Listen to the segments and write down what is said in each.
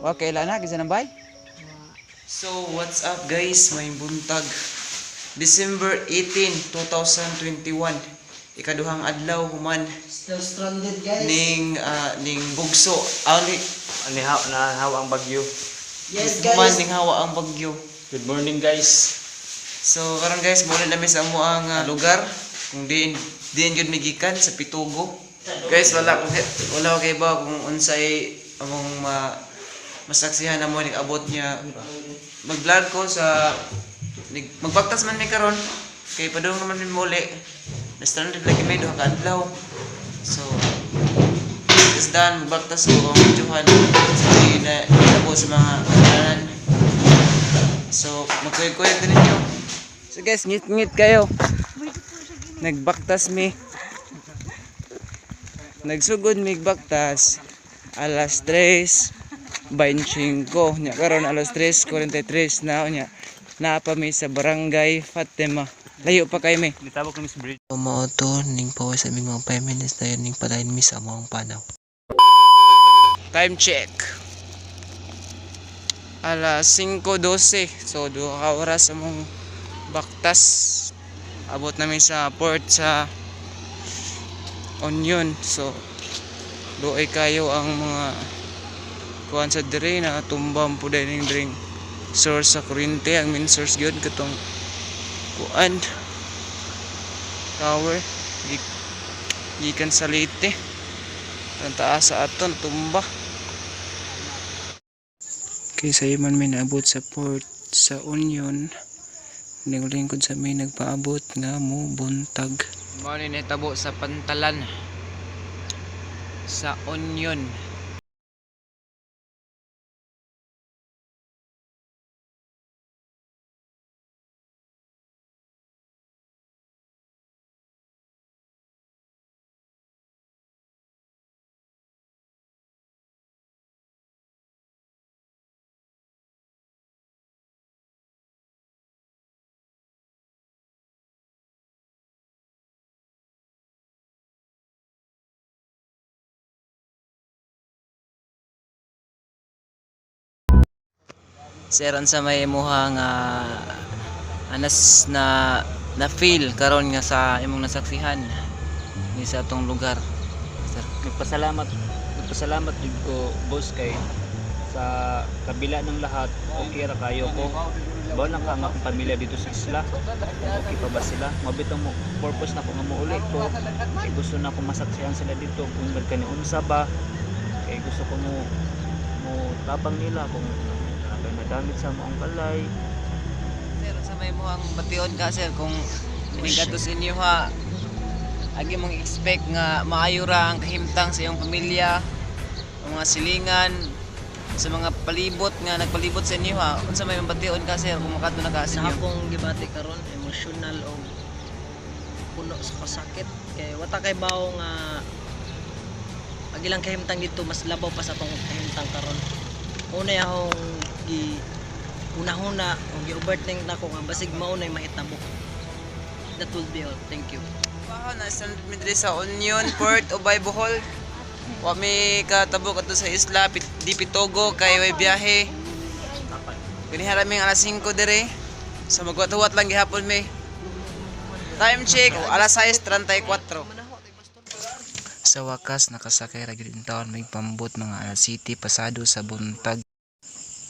Okay, lana, kisa nang bay? So, what's up guys? May buntag. December 18, 2021. Ikaduhang adlaw human Still stranded guys. ning ah, ning bugso. Ali, Ani ha na hawa ang bagyo. yes human guys. ning hawa ang bagyo. Good morning guys. So, karon guys, muli namin sa amo ang ah, lugar kung diin diin gyud migikan sa Pitugo. Guys, wala ko wala ko kay ba kung unsay among ma masaksihan na mo ning abot niya. Mag-vlog ko sa magbaktas man mi karon kay padung naman mi muli. Na-stranded lagi may duha ka adlaw. So, is done, magbaktas ko ang videohan sa na nabo sa mga kananan. So, magkuyog-kuyog din ninyo. So guys, ngit-ngit kayo. Nagbaktas mi. Nagsugod mi baktas. Alas 3. 25. Nya karon alas 3.43 na nya. Naapa mi sa barangay Fatima. Layo pa kay mi. Nitabok kami sa bridge. Mao to ning pawa sa aming mga 5 minutes na yun ning palain mi sa among panaw. Time check. Alas 5.12. So, duha ka oras sa mong baktas. Abot namin sa port sa Onion. So, doay kayo ang mga kuhan sa dire na tumbang po ning drink. Source sa kuryente ang main source gyud katong kuan tower. Gik- gikan sa Leyte. Ang taas sa aton tumba kay sayo man may naabot sa port sa Union. Ningulingkod sa may nagpaabot nga mo buntag. Mo ni nahitabo sa pantalan. Sa Union Seron sa may imuha nga anas na na feel karon nga sa imong nasaksihan ni sa atong lugar. Sir. Nagpasalamat nagpasalamat jud ko boss kay sa kabila ng lahat okay ra kayo ko. Bawa lang ka nga akong pamilya dito sa isla. Okay pa ba sila? Mabitong mo purpose na ko nga muuli ko. Kay gusto na ko masaksihan sila dito kung nagkani unsa ba. Kay gusto ko mo mo tabang nila kung nadamit sa maong kalay. Sir, sa may imuhang bation ka sir kung inigadto sa inyo ha agi mong expect nga maayo ra ang kahimtang sa iyong pamilya ang mga silingan sa mga palibot nga nagpalibot sa inyo ha unsa may bation ka sir kung makadto na ka sa Sa inyo akong gibati karon emotional o puno sa kasakit kay wata kay bawo nga pag ilang kahimtang dito mas labaw pa sa tong kahimtang karon. Una akong gi una-una o gi-overthink na ko nga basig maunay mahitabo. That will be all. Thank you. Wow, nasa midri sa Union Port o Bohol. Wa mi katabok ato sa isla pit, di Pitogo kay way biyahe. Ganihara mi alas 5 dire. So magwat-wat lang gihapon mi. Time check alas 6:34. Sa wakas nakasakay ra gyud taon may pambot mga alas city pasado sa buntag.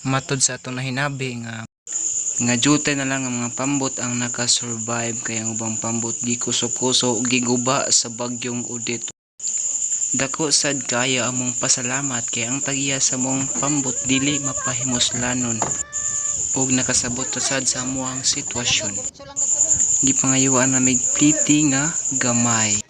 Matod sa atong nahinabi nga nga jutay na lang ang mga pambot ang nakasurvive. Kaya ang ubang pambot di kuso-kuso ug giguba sa bagyong udit dako sad kaya among pasalamat. Kay ang tagiya sa mong pambot dili mapahimuslanon ug nakasabot sad sa amuang sitwasyon. Gipangayuan na mig pliti nga gamay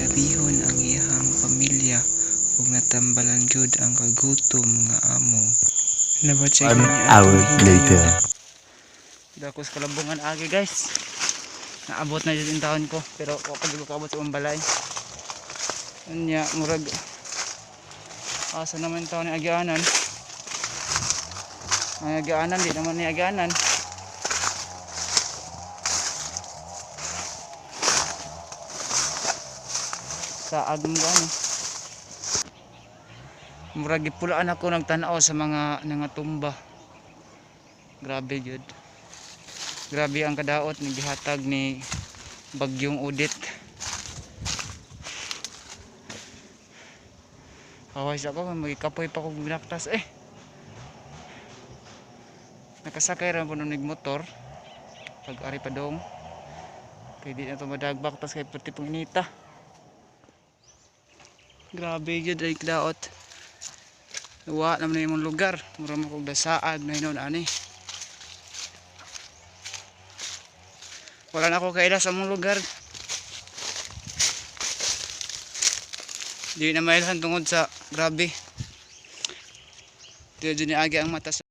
Abihon ang iyahang pamilya ug natambalan gyud ang kagutom nga amo. Nabatsi One hour later. Dako sa kalabungan agi guys. Naabot na yung taon ko pero wa pa ko abot sa balay. Unya murag asa naman taon ni agianan. Ay agianan di naman ni agianan. Sa agong ano. Murag gipulaan ako nagtanaw sa mga nga tumba. Grabe jud. Grabe ang kadaot ni gihatag ni Bagyong Udit. Kaway siya ko, magikapoy pa kong binaktas eh. Nakasakay rin ko nung motor. Pag ari pa dong. Kaya na ito madagbak, tas kay pati pong inita. Grabe yun, ay kadaot. Luwa naman na yung lugar. Mura mo kong dasaad na yun, ani. Wala na ako kaila sa mong lugar. Di na mailhan tungod sa grabe. Di ni agi ang mata sa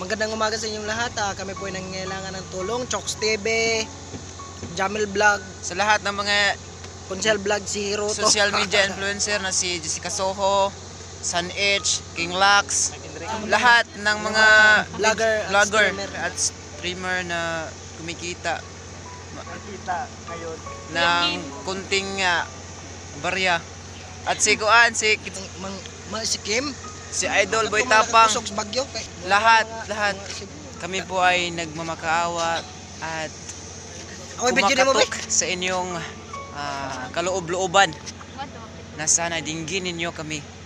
Magandang umaga sa inyong lahat. Ah, kami po ay nangangailangan ng tulong. Chokes TV, Jamil Vlog, Sa lahat ng mga Kunsel Vlog, si Hero to. social media influencer na si Jessica Soho, Sun H, King Lux, lahat ng mga Vlogger at vlogger streamer. at streamer na kumikita Nakita ngayon. ng kunting ah, barya. At si Kuan, si, Mang, mang, si Kim. Si Idol Boy Tapang, lahat, lahat. Kami po ay nagmamakaawa at kumakatok sa inyong ah, kaloob-looban. Na sana dinggin ninyo kami